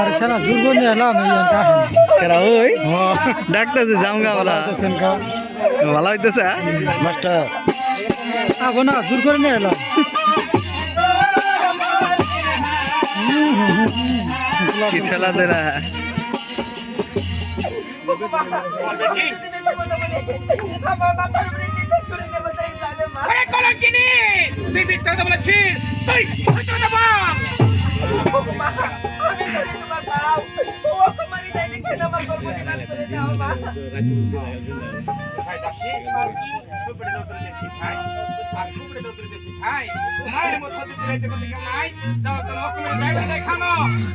বাড়ি সারা জুর্গ নিয়ে এলাম এই কেরা ওই ডাকতেছে জামগা বলা ভালো হইতেছে মাস্টার আগো না জোর করে নিয়ে এলাম কি ঠেলা দেরা তুই মিথ্যা কথা বলেছিস তুই মিথ্যা খাই আর সুপড়ে নতুন দেশি খাই মায়ের মধ্যে দুধ রাইতে কোনো কেউ নাই যাও দেখানো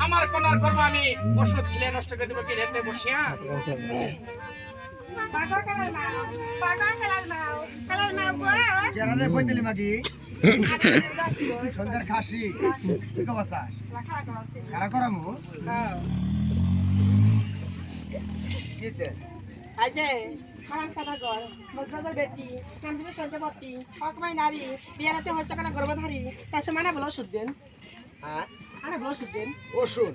আমার কোনার করব আমি ওষুধ খেলে নষ্ট করে দেবো কি রেতে বসিয়া কেরানে বইতেলি মাগি? সন্ধ্যার খাসি ঠিক অবস্থা খারা করামু কিছে আইছে খারাপ খাতা কর মজবাজার বেটি কামদিবে সঞ্চপতি অকমাই নারী বিয়ারাতে হচ্ছে কেন গর্ভধারী তার সময় না বলো দেন হ্যাঁ আরে বলো দেন ওষুধ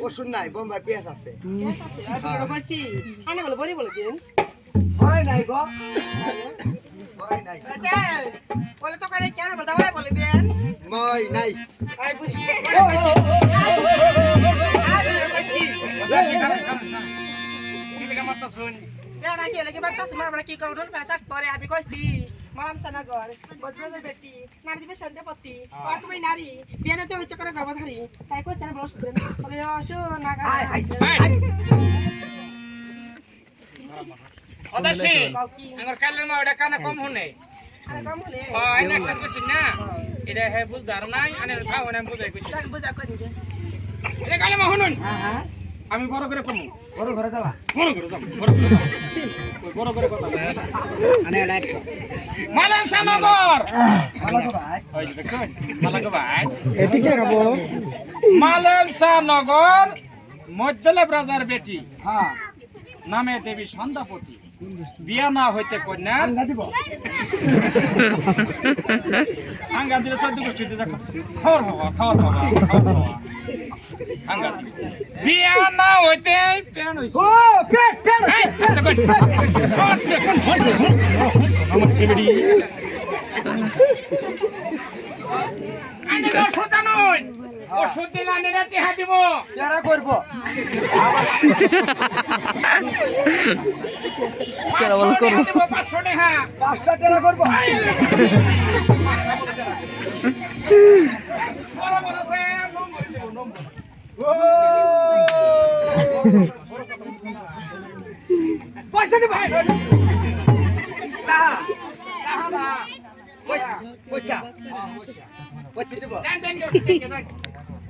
ওষুধ নাই বোম্বাই পেঁয়াজ আছে ঠিক আছে আর আনে বলো বলি বলো দেন হয় নাই গো হয় নাই আচ্ছা বলে তো করে কেন হয় বলে দেন মই নাই আই বুঝি। কি লেগে মারতা শুন? বেড়া কি লাগে বারটা সময় আমরা কি করব পেছাট পরে আমি কইছি মারাম সানাগর মজবাজার বেটি নাম দিবে সঞ্চপতি অকমাই নারী বিয়ারাতে হচ্ছে কেন গর্ভধারী তাই না বলো ওষুধ দেন বলে অশো না অদাসী, আমার কালের মা ওটা কানে কম শুনে। আরে কম হলে ও, এনে একটা কইছি না, এটা হে বুঝদার নাই, আনে থাও, আনে আমি বুঝাই কালে মা শুনুন, বড় করে কমু। বড় ঘরে যাবা? বড় করে যাব, বড় করে যাব। বড় করে কথা এটা মালাম সানগর। ভালো গো ভাই। ওই মালাগো ভাই। এদিকে খাব মালেম নগর মধ্যলে ব্রাজার বেটি। হ্যাঁ। নামে দেবী সন্ধ্যাপতি। বিয়া না হইতে কন্যা দিলে চোদ্দ গোষ্ঠীতে খাওয়ার খাওয়ার খাওয়ার আঙ্গা বিয়া না হইতে প্যান হইছে। ও। আমার চেবেড়ি। আনে। ওষুধ দিলে আনে রাতে হাত দিব। কেরা করব। কেরা বল করব পাঁচশো টাকা পাঁচটা টেরা করব। পয়সা দিব। পয়সা পয়সা। পয়সা দিব।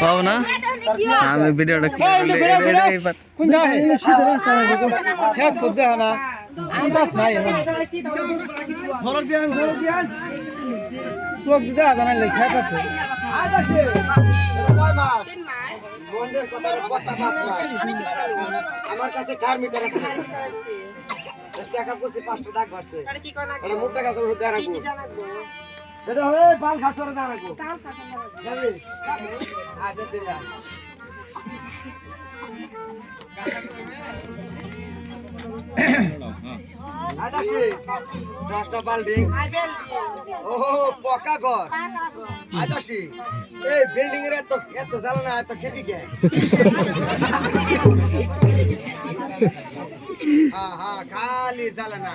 আগো না? আমি ভিডিওটা চোখ দিদা জানা লে আছে। আমার কাছে চার মিটার আছে। টাকা করছে পাঁচটা দাগ ভরছে আরে কি করনা এটা মোটা গাছের ওষুধ ওই যাবি? আচ্ছা আচ্ছা আচ্ছা সে এই বিল্ডিং এর এত এত জ্বালা এত খিড়কি কে? হ্যাঁ হ্যাঁ খালি জ্বালা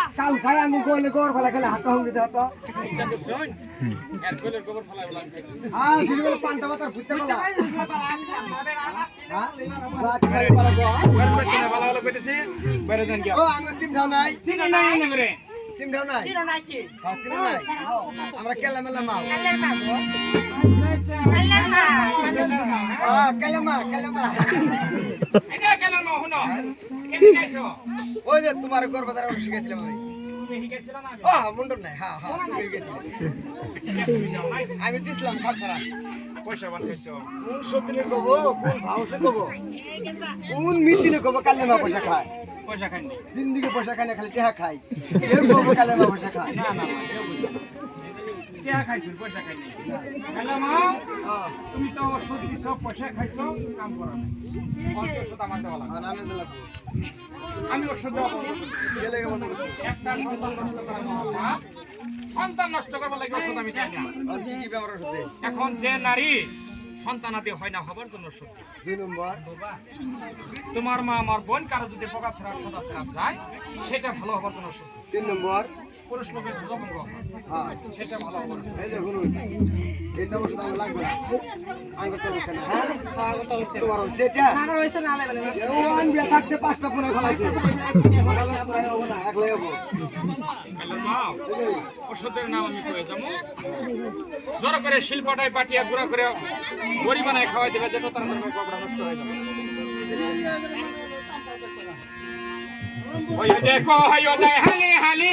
কাল খাই আমি কইলে গোর ফেলা খেলে হাত হঙ্গি দাও তো হ্যাঁ সিরিয়াল পান্তা বাতার ফুটতে পালা। আমরা হ্যাঁ আমরা কেলা মেলা মা হ্যাঁ কেলামা কেলামা ওই যে তোমার দ্বারা শিখেছিলাম আমি। মুন্ডন নাই হ্যাঁ হ্যাঁ তুমি গেছিলে। আমি দিছিলাম খরচরা পয়সা বানাইছো কোন সত্যিনে কব কোন ভাউসে কব কোন মিতিনে কব কালে মা পয়সা খায়। পয়সা জিন্দিগি পয়সা খায় না খালি টেহা খাই কেউ কব কালে মা পয়সা খায়। না না। খাইছো? পয়সা হ্যালো মা। তুমি তো সত্যি সব পয়সা খাইছো কাম করো আমি ওষুধ একটা সন্তান নষ্ট। সন্তান করবার লাগে ওষুধ আমি এখন যে নারী সন্তানাদি হয় না হবার জন্য দুই নম্বর। তোমার মা আমার বোন কারও যদি পোকা সাদা সেরাপ যায় সেটা ভালো হবার জন্য তিন নম্বর। পুরুষ লোকের লবঙ্গ হ্যাঁ। সেটা ভালো হবার জন্য। এই এই নম্বর শুধু আমার লাগবে। না আমি করতে বসে না। হ্যাঁ? তোমার ওই সেটা আমার হইছে না আলাই বলে ও আনবে থাকতে পাঁচটা ফোনে ফেলাইছে। একলাই হব ওষুধের নাম আমি কয়ে যাব। জোর করে শিল্পটাই পাঠিয়ে গুঁড়া করে বড়ি বানায় খাওয়াই দেবে যেটা তার মধ্যে কপড়া নষ্ট হয়ে যাবে। ওই দেখো দেয় হালি হালি।